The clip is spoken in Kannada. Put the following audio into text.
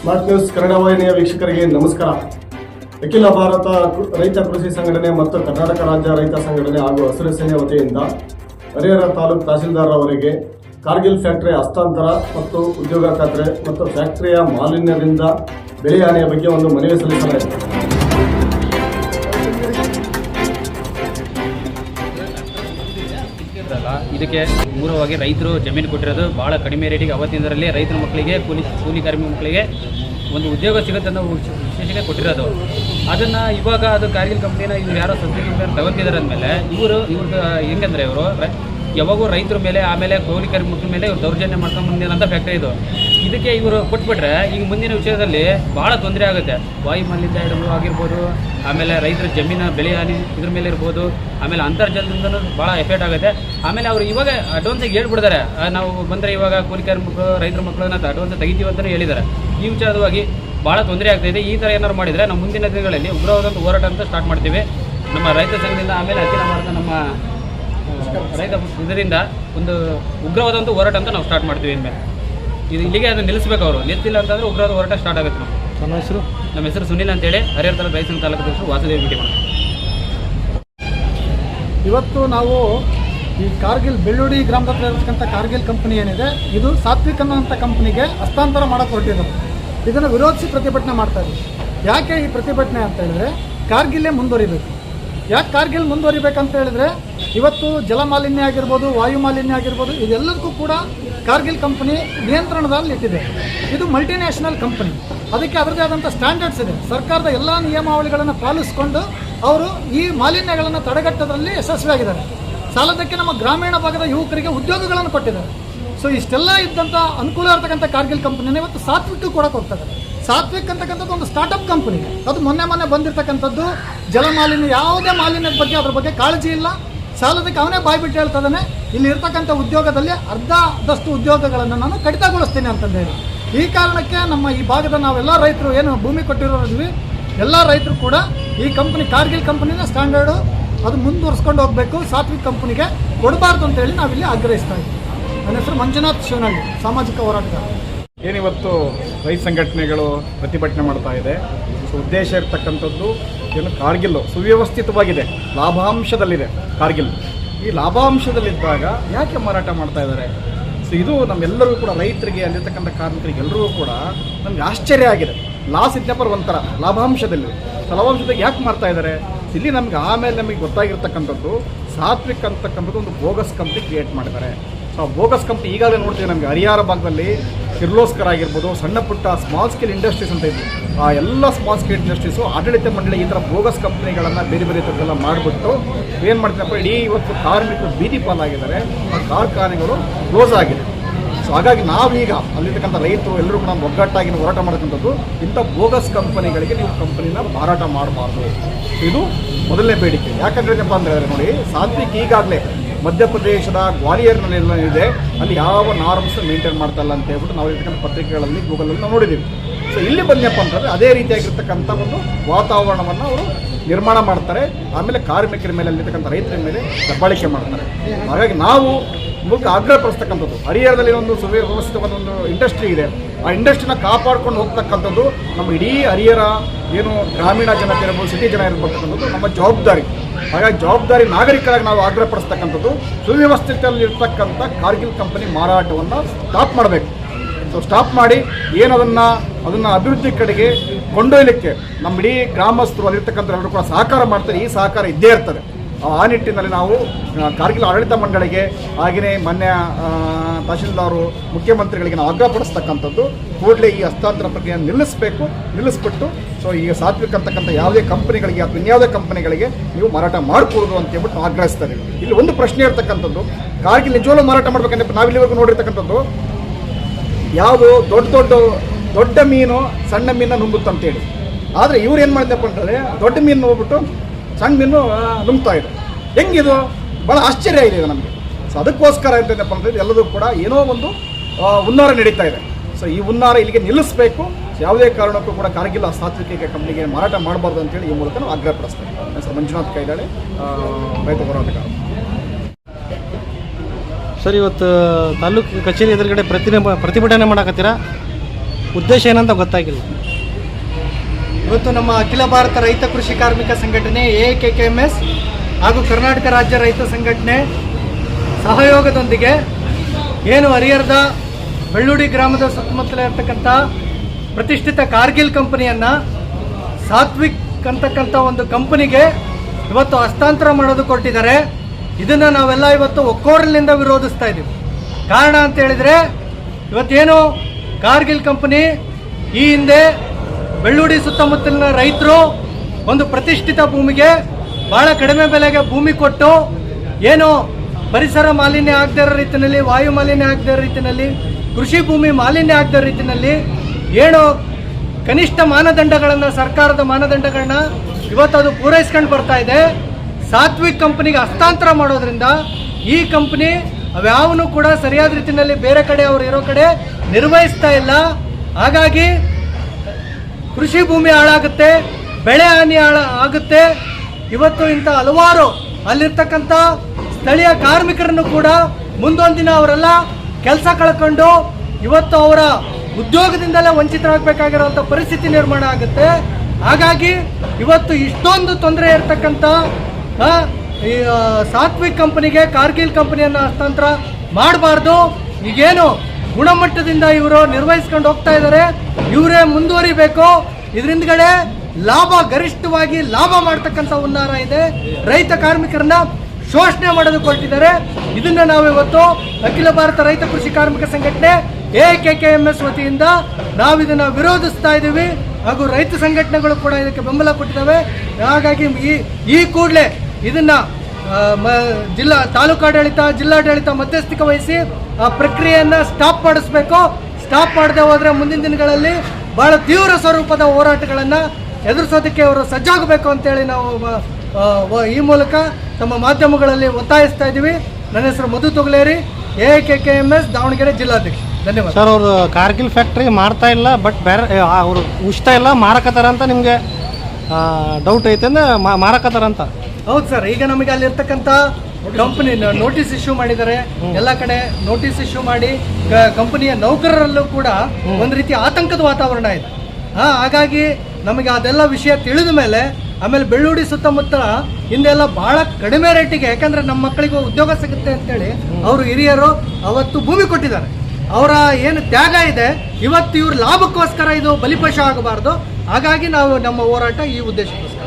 ಸ್ಮಾರ್ಟ್ ನ್ಯೂಸ್ ಕನ್ನಡ ವಾಹಿನಿಯ ವೀಕ್ಷಕರಿಗೆ ನಮಸ್ಕಾರ. ಅಖಿಲ ಭಾರತ ರೈತ ಕೃಷಿ ಸಂಘಟನೆ ಮತ್ತು ಕರ್ನಾಟಕ ರಾಜ್ಯ ರೈತ ಸಂಘಟನೆ ಹಾಗೂ ಹಸಿರು ಸೇನೆ ವತಿಯಿಂದ ಹರಿಹರ ತಾಲೂಕು ತಹಸೀಲ್ದಾರ್ ಅವರಿಗೆ ಕಾರ್ಗಿಲ್ ಫ್ಯಾಕ್ಟರಿ ಹಸ್ತಾಂತರ ಮತ್ತು ಉದ್ಯೋಗ ಖಾತ್ರಿ ಮತ್ತು ಫ್ಯಾಕ್ಟರಿಯ ಮಾಲಿನ್ಯದಿಂದ ಬೆಳೆ ಹಾನಿಯ ಬಗ್ಗೆ ಒಂದು ಮನವಿ ಸಲ್ಲಿಸಲಾಯಿತು. ಇದಕ್ಕೆ ಮೂರವಾಗಿ ರೈತರು ಜಮೀನು ಕೊಟ್ಟಿರೋದು ಭಾಳ ಕಡಿಮೆ ರೇಟಿಗೆ ಅವತ್ತಿನದರಲ್ಲಿ ರೈತರ ಮಕ್ಕಳಿಗೆ, ಕೂಲಿ ಕೂಲಿ ಕಾರ್ಮಿಕ ಮಕ್ಕಳಿಗೆ ಒಂದು ಉದ್ಯೋಗ ಸಿಗುತ್ತೆ ಅನ್ನೋ ವಿಶ್- ವಿಶೇಷಕ್ಕೆ ಕೊಟ್ಟಿರೋದು. ಅದನ್ನು ಇವಾಗ ಅದು ಕಾರ್ಗಿಲ್ ಕಂಪ್ನಿನ ಇವ್ರು ಯಾರೋ ಸಬ್ಸಿಡಿ ಕಂಪ್ನಿಯನ್ನು ತಗೋತಿದ್ದಾರೆ ಅಂದಮೇಲೆ ಇವರು ಇವ್ರದ್ದು ಹೆಂಗಂದ್ರೆ ಇವರು ಯಾವಾಗೂ ರೈತರ ಮೇಲೆ, ಆಮೇಲೆ ಕೂಲಿ ಕಾರ್ಮಿಕರ ಮೇಲೆ ಇವರು ದೌರ್ಜನ್ಯ ಮಾಡ್ಕೊಂಡು ಬಂದಿರೋಂಥ ಫ್ಯಾಕ್ಟ್ರಿ ಇದು. ಇದಕ್ಕೆ ಇವರು ಕೊಟ್ಬಿಟ್ರೆ, ಈಗ ಮುಂದಿನ ವಿಷಯದಲ್ಲಿ ಭಾಳ ತೊಂದರೆ ಆಗುತ್ತೆ. ವಾಯು ಮಾಲಿನ್ಯ ಇರ್ಬೋದು- ಆಗಿರ್ಬೋದು, ಆಮೇಲೆ ರೈತರ ಜಮೀನ ಬೆಳೆ ಹಾನಿ ಇದ್ರ ಮೇಲೆ ಇರ್ಬೋದು, ಆಮೇಲೆ ಅಂತರ್ಜಲದಿಂದ ಭಾಳ ಎಫೆಕ್ಟ್ ಆಗುತ್ತೆ. ಆಮೇಲೆ ಅವರು ಇವಾಗ ಅಡ್ವಾನ್ಸಾಗಿ ಹೇಳ್ಬಿಡ್ತಾರೆ ನಾವು ಬಂದರೆ ಇವಾಗ ಕೂಲಿ ಕಾರ್ಮಿಕರು ರೈತರ ಮಕ್ಕಳನ್ನ ಅಡ್ವಾನ್ಸ್ ತೆಗಿತೀವಿ ಅಂತಲೇ ಹೇಳಿದ್ದಾರೆ. ಈ ವಿಚಾರವಾಗಿ ಭಾಳ ತೊಂದರೆ ಆಗ್ತಾ ಇದೆ. ಈ ಥರ ಏನಾದ್ರು ಮಾಡಿದರೆ ನಮ್ಮ ಮುಂದಿನ ದಿನಗಳಲ್ಲಿ ಉಗ್ರವಾದಂಥ ಹೋರಾಟ ಅಂತ ಸ್ಟಾರ್ಟ್ ಮಾಡ್ತೀವಿ. ನಮ್ಮ ರೈತ ಸಂಘದಿಂದ ಆಮೇಲೆ ಅಖಿಲ ಮಾಡ್ತಾ ನಮ್ಮ ರೈತ ಇದರಿಂದ ಒಂದು ಉಗ್ರವಾದಂಥ ಹೋರಾಟ ಅಂತ ನಾವು ಸ್ಟಾರ್ಟ್ ಮಾಡ್ತೀವಿ ಇನ್ಮೇಲೆ. ಇದು ಇಲ್ಲಿಗೆ ಅದನ್ನು ನಿಲ್ಲಿಸಬೇಕು ಅವರು. ನಿಲ್ಲಿಸಿಲ್ಲ ಅಂತಂದ್ರೆ ಉಗ್ರವಾದ ಹೋರಾಟ ಸ್ಟಾರ್ಟ್ ಆಗುತ್ತೆ ನಾವು ನಮ್ಮ ಹೆಸರು? ನಮ್ಮ ಹೆಸರು ಸುನಿಲ್ ಅಂತೇಳಿ ಹರಿಹರ ತಾಲೂಕು ಸಂಘ ತಾಲೂಕು ಹೆಸರು ವಾಸುದೇವ್ ಭೇಟಿ ಮಾಡೋಣ. ಇವತ್ತು ನಾವು ಈ ಕಾರ್ಗಿಲ್ ಬೆಳ್ಳುಡಿ ಗ್ರಾಮದ ಹತ್ರ ಇರತಕ್ಕಂಥ ಕಾರ್ಗಿಲ್ ಕಂಪನಿ ಏನಿದೆ ಇದು ಸಾತ್ವಿಕ ಅನ್ನೋಂಥ ಕಂಪನಿಗೆ ಹಸ್ತಾಂತರ ಮಾಡಕ್ಕೆ ಹೊರಟಿದ್ರು ಇದನ್ನು ವಿರೋಧಿಸಿ ಪ್ರತಿಭಟನೆ ಮಾಡ್ತಾ ಇದ್ದೀವಿ. ಯಾಕೆ ಈ ಪ್ರತಿಭಟನೆ ಅಂತ ಹೇಳಿದ್ರೆ ಕಾರ್ಗಿಲ್ಲೇ ಮುಂದುವರಿಬೇಕು. ಯಾಕೆ ಕಾರ್ಗಿಲ್ ಮುಂದುವರಿಬೇಕಂತ ಹೇಳಿದ್ರೆ ಇವತ್ತು ಜಲಮಾಲಿನ್ಯ ಆಗಿರ್ಬೋದು ವಾಯು ಮಾಲಿನ್ಯ ಆಗಿರ್ಬೋದು, ಇದೆಲ್ಲದಕ್ಕೂ ಕೂಡ ಕಾರ್ಗಿಲ್ ಕಂಪನಿ ನಿಯಂತ್ರಣದಲ್ಲಿ ಇಟ್ಟಿದೆ. ಇದು ಮಲ್ಟಿನ್ಯಾಷನಲ್ ಕಂಪನಿ ಅದಕ್ಕೆ ಅದರದೇ ಆದಂಥ ಸ್ಟ್ಯಾಂಡರ್ಡ್ಸ್ ಇದೆ. ಸರ್ಕಾರದ ಎಲ್ಲ ನಿಯಮಾವಳಿಗಳನ್ನು ಪಾಲಿಸಿಕೊಂಡು ಅವರು ಈ ಮಾಲಿನ್ಯಗಳನ್ನು ತಡೆಗಟ್ಟದಲ್ಲಿ ಯಶಸ್ವಿಯಾಗಿದ್ದಾರೆ ಸಾಲದಕ್ಕೆ ನಮ್ಮ ಗ್ರಾಮೀಣ ಭಾಗದ ಯುವಕರಿಗೆ ಉದ್ಯೋಗಗಳನ್ನು ಕೊಟ್ಟಿದ್ದಾರೆ. ಸೊ ಇಷ್ಟೆಲ್ಲ ಇದ್ದಂಥ ಅನುಕೂಲ ಇರತಕ್ಕಂಥ ಕಾರ್ಗಿಲ್ ಕಂಪನಿನ ಇವತ್ತು ಸಾತ್ವಿಕ್ ಕೊಡಕ್ಕೆ ಹೋಗ್ತಾರೆ ಸಾತ್ವಿಕ್ ಅಂತಕ್ಕಂಥದ್ದು ಒಂದು ಸ್ಟಾರ್ಟಪ್ ಕಂಪನಿ ಅದು ಮೊನ್ನೆ ಮೊನ್ನೆ ಬಂದಿರತಕ್ಕಂಥದ್ದು ಜಲಮಾಲಿನ್ಯ, ಯಾವುದೇ ಮಾಲಿನ್ಯದ ಬಗ್ಗೆ ಅದ್ರ ಬಗ್ಗೆ ಕಾಳಜಿ ಇಲ್ಲ. ಸಾಲದಕ್ಕೆ ಅವನೇ ಬಾಯ್ಬಿಟ್ಟು ಹೇಳ್ತದಾನೆ. ಇಲ್ಲಿ ಇರ್ತಕ್ಕಂಥ ಉದ್ಯೋಗದಲ್ಲಿ ಅರ್ಧದಷ್ಟು ಉದ್ಯೋಗಗಳನ್ನು ನಾನು ಕಡಿತಗೊಳಿಸ್ತೀನಿ ಅಂತಂದೇಳಿ ಈ ಕಾರಣಕ್ಕೆ ನಮ್ಮ ಈ ಭಾಗದ ನಾವೆಲ್ಲ ರೈತರು ಏನು ಭೂಮಿ ಕೊಟ್ಟಿರೋದ್ವಿ ಎಲ್ಲ ರೈತರು ಕೂಡ ಈ ಕಂಪ್ನಿ ಕಾರ್ಗಿಲ್ ಕಂಪ್ನಿನ ಸ್ಟ್ಯಾಂಡರ್ಡು ಅದು ಮುಂದುವರ್ಸ್ಕೊಂಡು ಹೋಗಬೇಕು, ಸಾತ್ವಿಕ್ ಕಂಪ್ನಿಗೆ ಕೊಡಬಾರ್ದು ಅಂತೇಳಿ ನಾವಿಲ್ಲಿ ಆಗ್ರಹಿಸ್ತಾ ಇದ್ದೀವಿ ನನ್ನ ಹೆಸರು ಮಂಜುನಾಥ್ ಶಿವನಹಳ್ಳಿ ಸಾಮಾಜಿಕ ಹೋರಾಟಗಾರ. ಏನಿವತ್ತು ರೈತ ಸಂಘಟನೆಗಳು ಪ್ರತಿಭಟನೆ ಮಾಡ್ತಾ ಇದೆ? ಸೊ ಉದ್ದೇಶ ಇರ್ತಕ್ಕಂಥದ್ದು ಏನು ಕಾರ್ಗಿಲ್ಲು ಸುವ್ಯವಸ್ಥಿತವಾಗಿದೆ, ಲಾಭಾಂಶದಲ್ಲಿದೆ ಕಾರ್ಗಿಲ್. ಈ ಲಾಭಾಂಶದಲ್ಲಿದ್ದಾಗ ಯಾಕೆ ಮಾರಾಟ ಮಾಡ್ತಾ ಇದ್ದಾರೆ? ಸೊ ಇದು ನಮ್ಮೆಲ್ಲರೂ ಕೂಡ ರೈತರಿಗೆ, ಅಲ್ಲಿರ್ತಕ್ಕಂಥ ಕಾರ್ಮಿಕರಿಗೆ ಎಲ್ಲರಿಗೂ ಕೂಡ ನಮ್ಗೆ ಆಶ್ಚರ್ಯ ಆಗಿದೆ. ಲಾಸ್ ಇದ್ನಪರ ಒಂಥರ, ಲಾಭಾಂಶದಲ್ಲಿ. ಲಾಭಾಂಶದಾಗ ಯಾಕೆ ಮಾಡ್ತಾ ಇದ್ದಾರೆ? ಇಲ್ಲಿ ನಮ್ಗೆ ಆಮೇಲೆ ನಮಗೆ ಗೊತ್ತಾಗಿರ್ತಕ್ಕಂಥದ್ದು, ಸಾತ್ವಿಕ್ ಅಂತಕ್ಕಂಥದ್ದು ಒಂದು ಬೋಗಸ್ ಕಂಪ್ನಿ ಕ್ರಿಯೇಟ್ ಮಾಡಿದ್ದಾರೆ. ಸೊ ಬೋಗಸ್ ಕಂಪ್ನಿ ಈಗಾಗಲೇ ನೋಡ್ತೀವಿ ನಮಗೆ, ಹರಿಹರ ಭಾಗದಲ್ಲಿ ಕಿರ್ಲೋಸ್ಕರ್ ಆಗಿರ್ಬೋದು, ಸಣ್ಣ ಪುಟ್ಟ ಸ್ಮಾಲ್ ಸ್ಕೇಲ್ ಇಂಡಸ್ಟ್ರೀಸ್ ಅಂತ ಇದ್ವಿ. ಆ ಎಲ್ಲ ಸ್ಮಾಲ್ ಸ್ಕೇಲ್ ಇಂಡಸ್ಟ್ರೀಸು ಆಡಳಿತ ಮಂಡಳಿ ಈ ಥರ ಬೋಗಸ್ ಕಂಪ್ನಿಗಳನ್ನು ಬೇರೆ ಬೇರೆ ಥರದ್ದೆಲ್ಲ ಮಾಡಿಬಿಟ್ಟು ಏನು ಮಾಡ್ತೀನಪ್ಪ ಇಡೀ ಇವತ್ತು ಕಾರ್ಮಿಕರು ಬೀದಿ ಪಾಲಾಗಿದ್ದಾರೆ. ಆ ಕಾರ್ಖಾನೆಗಳು ಕ್ಲೋಸ್ ಆಗಿದೆ. ಸೊ ಹಾಗಾಗಿ ನಾವೀಗ ಅಲ್ಲಿರ್ತಕ್ಕಂಥ ರೈತರು ಎಲ್ಲರೂ ಕೂಡ ಒಗ್ಗಟ್ಟಾಗಿ ಹೋರಾಟ ಮಾಡ್ತಕ್ಕಂಥದ್ದು, ಇಂಥ ಬೋಗಸ್ ಕಂಪನಿಗಳಿಗೆ ನೀವು ಕಂಪನಿನ ಮಾರಾಟ ಮಾಡಬಾರ್ದು. ಇದು ಮೊದಲನೇ ಬೇಡಿಕೆ. ಯಾಕಂದ್ರೆ ಅಂದರೆ ನೋಡಿ, ಸಾತ್ವಿಕ್ ಈಗಾಗಲೇ ಮಧ್ಯಪ್ರದೇಶದ ಗ್ವಾಲಿಯರ್ನಲ್ಲಿ ಇದೆ. ಅಲ್ಲಿ ಯಾವ ನಾರ್ಮ್ಸ್ ಮೇಂಟೈನ್ ಮಾಡ್ತಾ ಇಲ್ಲ ಅಂತ ಹೇಳ್ಬಿಟ್ಟು ನಾವು ಇರ್ತಕ್ಕಂಥ ಪತ್ರಿಕೆಗಳಲ್ಲಿ ಗೂಗಲಲ್ಲಿ ನಾವು ನೋಡಿದ್ದೀವಿ. ಸೊ ಇಲ್ಲಿ ಬಂದ್ಯಪ್ಪ ಅಂತಂದರೆ ಅದೇ ರೀತಿಯಾಗಿರ್ತಕ್ಕಂಥ ಒಂದು ವಾತಾವರಣವನ್ನು ಅವರು ನಿರ್ಮಾಣ ಮಾಡ್ತಾರೆ, ಆಮೇಲೆ ಕಾರ್ಮಿಕರ ಮೇಲೆ ಅಲ್ಲಿರ್ತಕ್ಕಂಥ ರೈತರ ಮೇಲೆ ದಬ್ಬಾಳಿಕೆ ಮಾಡ್ತಾರೆ. ಹಾಗಾಗಿ ನಾವು ಮೂಲಕ ಆಗ್ರಹಪಡಿಸ್ತಕ್ಕಂಥದ್ದು, ಹರಿಹರದಲ್ಲಿ ಒಂದು ಸುವ್ಯವಸ್ಥಿತವಾದ ಒಂದು ಇಂಡಸ್ಟ್ರಿ ಇದೆ. ಆ ಇಂಡಸ್ಟ್ರಿನ ಕಾಪಾಡ್ಕೊಂಡು ಹೋಗ್ತಕ್ಕಂಥದ್ದು ನಮ್ಮ ಇಡೀ ಹರಿಹರ, ಏನು ಗ್ರಾಮೀಣ ಜನತೆ ಇರ್ಬೋದು ಸಿಟಿ ಜನ ಇರ್ಬರ್ತಕ್ಕಂಥದ್ದು ನಮ್ಮ ಜವಾಬ್ದಾರಿ. ಹಾಗಾಗಿ ಜವಾಬ್ದಾರಿ ನಾಗರಿಕರಾಗಿ ನಾವು ಆಗ್ರಹ ಪಡಿಸ್ತಕ್ಕಂಥದ್ದು ಸುವ್ಯವಸ್ಥಿತಲ್ಲಿರ್ತಕ್ಕಂಥ ಕಾರ್ಗಿಲ್ ಕಂಪನಿ ಮಾರಾಟವನ್ನು ಸ್ಟಾಪ್ ಮಾಡಬೇಕು. ಸೊ ಸ್ಟಾಪ್ ಮಾಡಿ ಏನದನ್ನು ಅದನ್ನು ಅಭಿವೃದ್ಧಿ ಕಡೆಗೆ ಕೊಂಡೊಯ್ಯಲಿಕ್ಕೆ ನಮ್ಮ ಇಡೀ ಗ್ರಾಮಸ್ಥರು ಅಲ್ಲಿರ್ತಕ್ಕಂಥ ಎರಡು ಕೂಡ ಸಹಕಾರ ಮಾಡ್ತಾರೆ. ಈ ಸಹಕಾರ ಇದ್ದೇ ಇರ್ತದೆ. ಆ ನಿಟ್ಟಿನಲ್ಲಿ ನಾವು ಕಾರ್ಗಿಲ್ ಆಡಳಿತ ಮಂಡಳಿಗೆ ಹಾಗೆಯೇ ಮಾನ್ಯ ತಹಶೀಲ್ದಾರು, ಮುಖ್ಯಮಂತ್ರಿಗಳಿಗೆ ನಾವು ಆಗ್ರಹಪಡಿಸ್ತಕ್ಕಂಥದ್ದು ಕೂಡಲೇ ಈ ಹಸ್ತಾಂತರ ಪ್ರಕ್ರಿಯೆಯನ್ನು ನಿಲ್ಲಿಸಬೇಕು, ನಿಲ್ಲಿಸ್ಬಿಟ್ಟು, ಸೊ ಈಗ ಸಾತ್ವಿಕ್ ಅಂತಕ್ಕಂಥ ಯಾವುದೇ ಕಂಪನಿಗಳಿಗೆ ಅಥವಾ ಇನ್ಯಾವುದೇ ಕಂಪನಿಗಳಿಗೆ ನೀವು ಮಾರಾಟ ಮಾಡಬಹುದು ಅಂತ ಹೇಳ್ಬಿಟ್ಟು ಆಗ್ರಹಿಸ್ತಾರೆ ಇಲ್ಲಿ ಒಂದು ಪ್ರಶ್ನೆ ಇರ್ತಕ್ಕಂಥದ್ದು, ಕಾರ್ಗಿಲ್ ನಿಜವಾಗ್ಲೂ ಮಾರಾಟ ಮಾಡ್ಬೇಕಂದ್ರೆ ನಾವಿಲ್ಲಿವರೆಗೂ ನೋಡಿರ್ತಕ್ಕಂಥದ್ದು ಯಾವುದು ದೊಡ್ಡ ದೊಡ್ಡ ದೊಡ್ಡ ಮೀನು ಸಣ್ಣ ಮೀನ ನುಂಗುತ್ತಂತೇಳಿ ಆದರೆ ಇವ್ರು ಏನು ಮಾಡಿದಪ್ಪ ಅಂತಂದರೆ ದೊಡ್ಡ ಮೀನು ಹೋಗ್ಬಿಟ್ಟು ಸಣ್ಣ ಮೀನು ನುಂಗ್ತಾ ಇದೆ ಹೆಂಗಿದು? ಭಾಳ ಆಶ್ಚರ್ಯ ಇದೆ ನಮಗೆ. ಸೊ ಅದಕ್ಕೋಸ್ಕರ ಅಂತಂದಪ್ಪ ಅಂತಂದರೆ ಎಲ್ಲದೂ ಕೂಡ ಏನೋ ಒಂದು ಹುನ್ನಾರ ನಡೀತಾ ಇದೆ. ಸೊ ಈ ಹುನ್ನಾರ ಇಲ್ಲಿಗೆ ನಿಲ್ಲಿಸಬೇಕು. ಯಾವುದೇ ಕಾರಣಕ್ಕೂ ಕೂಡ ಕಾರ್ಗಿಲ್ ಆ ಸಾತ್ವಿಕ ಕಂಪ್ನಿಗೆ ಮಾರಾಟ ಮಾಡಬಾರ್ದು ಅಂತೇಳಿ ಈ ಮೂಲಕ ನಾವು ಆಗ್ರಹಪಡಿಸ್ತೇವೆ. ಸರ್ ಮಂಜುನಾಥ್ ಕೈದಾಳೆ ರೈತ ಹೋರಾಟಗಾರ. ಸರ್, ಇವತ್ತು ತಾಲೂಕು ಕಚೇರಿ ಎದುರುಗಡೆ ಪ್ರತಿಭ, ಪ್ರತಿಭಟನೆ ಮಾಡಕತ್ತೀರ? ಉದ್ದೇಶ ಏನಂತ ಗೊತ್ತಾಗಿಲ್ಲ. ಇವತ್ತು ನಮ್ಮ ಅಖಿಲ ಭಾರತ ರೈತ ಕೃಷಿ ಕಾರ್ಮಿಕ ಸಂಘಟನೆ, A K K M S ಹಾಗೂ ಕರ್ನಾಟಕ ರಾಜ್ಯ ರೈತ ಸಂಘಟನೆ ಸಹಯೋಗದೊಂದಿಗೆ ಏನು ಹರಿಹರದ ಬೆಳ್ಳೂಡಿ ಗ್ರಾಮದ ಸುತ್ತಮುತ್ತಲೇ ಇರ್ತಕ್ಕಂಥ ಪ್ರತಿಷ್ಠಿತ ಕಾರ್ಗಿಲ್ ಕಂಪನಿಯನ್ನು ಸಾತ್ವಿಕ್ ಅಂತಕ್ಕಂಥ ಒಂದು ಕಂಪನಿಗೆ ಇವತ್ತು ಹಸ್ತಾಂತರ ಮಾಡೋದು ಕೊಟ್ಟಿದ್ದಾರೆ. ಇದನ್ನು ನಾವೆಲ್ಲ ಇವತ್ತು ಒಕ್ಕೋರಲಿಂದ ವಿರೋಧಿಸ್ತಾ ಇದ್ದೀವಿ. ಕಾರಣ ಅಂತ ಹೇಳಿದ್ರೆ, ಇವತ್ತೇನು ಕಾರ್ಗಿಲ್ ಕಂಪನಿ ಈ ಹಿಂದೆ ಬೆಳ್ಳೂಡಿ ಸುತ್ತಮುತ್ತಲಿನ ರೈತರು ಒಂದು ಪ್ರತಿಷ್ಠಿತ ಭೂಮಿಗೆ ಬಹಳ ಕಡಿಮೆ ಬೆಲೆಗೆ ಭೂಮಿ ಕೊಟ್ಟು ಏನು ಪರಿಸರ ಮಾಲಿನ್ಯ ಆಗದೇ ಇರೋ ರೀತಿಯಲ್ಲಿ, ವಾಯು ಮಾಲಿನ್ಯ ಆಗದೇ ಇರೋ ರೀತಿಯಲ್ಲಿ, ಕೃಷಿ ಭೂಮಿ ಮಾಲಿನ್ಯ ಆಗದೇ ರೀತಿಯಲ್ಲಿ ಏನು ಕನಿಷ್ಠ ಮಾನದಂಡಗಳನ್ನು, ಸರ್ಕಾರದ ಮಾನದಂಡಗಳನ್ನ ಇವತ್ತು ಅದು ಪೂರೈಸ್ಕೊಂಡು ಬರ್ತಾ ಇದೆ. ಸಾತ್ವಿಕ್ ಕಂಪನಿಗೆ ಹಸ್ತಾಂತರ ಮಾಡೋದ್ರಿಂದ ಈ ಕಂಪನಿ ಅವ್ಯಾವನು ಕೂಡ ಸರಿಯಾದ ರೀತಿಯಲ್ಲಿ ಬೇರೆ ಕಡೆ ಅವರು ಇರೋ ಕಡೆ ನಿರ್ವಹಿಸ್ತಾ ಇಲ್ಲ. ಹಾಗಾಗಿ ಕೃಷಿ ಭೂಮಿ ಹಾಳಾಗುತ್ತೆ, ಬೆಳೆ ಹಾನಿ ಹಾಳ ಆಗುತ್ತೆ. ಇವತ್ತು ಇಂಥ ಹಲವಾರು ಅಲ್ಲಿರ್ತಕ್ಕಂಥ ಸ್ಥಳೀಯ ಕಾರ್ಮಿಕರನ್ನು ಕೂಡ ಮುಂದೊಂದು ದಿನ ಅವರೆಲ್ಲ ಕೆಲಸ ಕಳ್ಕೊಂಡು ಇವತ್ತು ಅವರ ಉದ್ಯೋಗದಿಂದಲೇ ವಂಚಿತರಾಗಬೇಕಾಗಿರುವಂಥ ಪರಿಸ್ಥಿತಿ ನಿರ್ಮಾಣ ಆಗುತ್ತೆ. ಹಾಗಾಗಿ ಇವತ್ತು ಇಷ್ಟೊಂದು ತೊಂದರೆ ಇರತಕ್ಕಂಥ ಈ ಸಾತ್ವಿಕ್ ಕಂಪನಿಗೆ ಕಾರ್ಗಿಲ್ ಕಂಪನಿಯನ್ನು ಹಸ್ತಾಂತರ ಮಾಡಬಾರ್ದು. ಈಗೇನು ಗುಣಮಟ್ಟದಿಂದ ಇವರು ನಿರ್ವಹಿಸ್ಕೊಂಡು ಹೋಗ್ತಾ ಇದ್ದಾರೆ ಇವರೇ ಮುಂದುವರಿಬೇಕು. ಇದರಿಂದಗಡೆ ಲಾಭ, ಗರಿಷ್ಠವಾಗಿ ಲಾಭ ಮಾಡ್ತಕ್ಕಂಥ ಉನ್ನಾರ ಇದೆ. ರೈತ ಕಾರ್ಮಿಕರನ್ನ ಶೋಷಣೆ ಮಾಡೋದು ಕೊಟ್ಟಿದ್ದಾರೆ ಇದನ್ನ ನಾವು ಇವತ್ತು ಅಖಿಲ ಭಾರತ ರೈತ ಕೃಷಿ ಕಾರ್ಮಿಕ ಸಂಘಟನೆ A K K M S ವತಿಯಿಂದ ನಾವು ಇದನ್ನ ವಿರೋಧಿಸ್ತಾ ಇದ್ದೀವಿ. ಹಾಗೂ ರೈತ ಸಂಘಟನೆಗಳು ಕೂಡ ಇದಕ್ಕೆ ಬೆಂಬಲ ಕೊಟ್ಟಿದ್ದಾವೆ. ಹಾಗಾಗಿ ಈ ಈ ಕೂಡಲೇ ಇದನ್ನ ಮ- ಜಿಲ್ಲಾ ತಾಲೂಕಾಡಳಿತ, ಜಿಲ್ಲಾಡಳಿತ ಮಧ್ಯಸ್ಥಿಕೆ ವಹಿಸಿ, ಆ ಪ್ರಕ್ರಿಯೆಯನ್ನು ಸ್ಟಾಪ್ ಮಾಡಿಸ್ಬೇಕು. ಸ್ಟಾಪ್ ಮಾಡದೆ ಹೋದರೆ ಮುಂದಿನ ದಿನಗಳಲ್ಲಿ ಬಹಳ ತೀವ್ರ ಸ್ವರೂಪದ ಹೋರಾಟಗಳನ್ನು ಎದುರಿಸೋದಕ್ಕೆ ಅವರು ಸಜ್ಜಾಗಬೇಕು ಅಂತೇಳಿ ನಾವು ಈ ಮೂಲಕ ತಮ್ಮ ಮಾಧ್ಯಮಗಳಲ್ಲಿ ಒತ್ತಾಯಿಸ್ತಾ ಇದ್ದೀವಿ. ನನ್ನ ಹೆಸರು Madhu Togaleri, A K K M S, Davanagere ಜಿಲ್ಲಾಧ್ಯಕ್ಷ. ಧನ್ಯವಾದ. ಸರ್, ಅವರು ಕಾರ್ಗಿಲ್ ಫ್ಯಾಕ್ಟ್ರಿ ಮಾಡ್ತಾ ಇಲ್ಲ ಬಟ್ ಬೇರೆ ಅವರು ಉಚ್ತಾ ಇಲ್ಲ, ಮಾರಕತ್ತಾರ ಅಂತ ನಿಮಗೆ ಡೌಟ್ ಐತೆ ಅಂದ್ರೆ ಮಾ- ಮಾರಕತ್ತಾರ ಅಂತ. ಹೌದು ಸರ್ ಈಗ ನಮಗೆ ಅಲ್ಲಿರ್ತಕ್ಕಂಥ ಕಂಪನಿ ನೋಟಿಸ್ ಇಶ್ಯೂ ಮಾಡಿದ್ದಾರೆ. ಎಲ್ಲ ಕಡೆ ನೋಟಿಸ್ ಇಶ್ಯೂ ಮಾಡಿ ಕಂಪನಿಯ ನೌಕರರಲ್ಲೂ ಕೂಡ ಒಂದು ರೀತಿ ಆತಂಕದ ವಾತಾವರಣ ಇದೆ. ಹಾ ಹಾಗಾಗಿ ನಮಗೆ ಅದೆಲ್ಲ ವಿಷಯ ತಿಳಿದ ಮೇಲೆ ಆಮೇಲೆ ಬೆಳ್ಳೂಡಿ ಸುತ್ತಮುತ್ತ ಹಿಂದೆಲ್ಲ ಬಹಳ ಕಡಿಮೆ ರೇಟಿಗೆ ಯಾಕಂದ್ರೆ ನಮ್ಮ ಮಕ್ಕಳಿಗೂ ಉದ್ಯೋಗ ಸಿಗುತ್ತೆ ಅಂತೇಳಿ ಅವರು ಹಿರಿಯರು ಅವತ್ತು ಭೂಮಿ ಕೊಟ್ಟಿದ್ದಾರೆ. ಅವರ ಏನು ತ್ಯಾಗ ಇದೆ ಇವತ್ತು ಇವ್ರ ಲಾಭಕ್ಕೋಸ್ಕರ ಇದು ಬಲಿಪಶು ಆಗಬಾರ್ದು. ಹಾಗಾಗಿ ನಾವು ನಮ್ಮ ಹೋರಾಟ ಈ ಉದ್ದೇಶಕ್ಕೋಸ್ಕರ.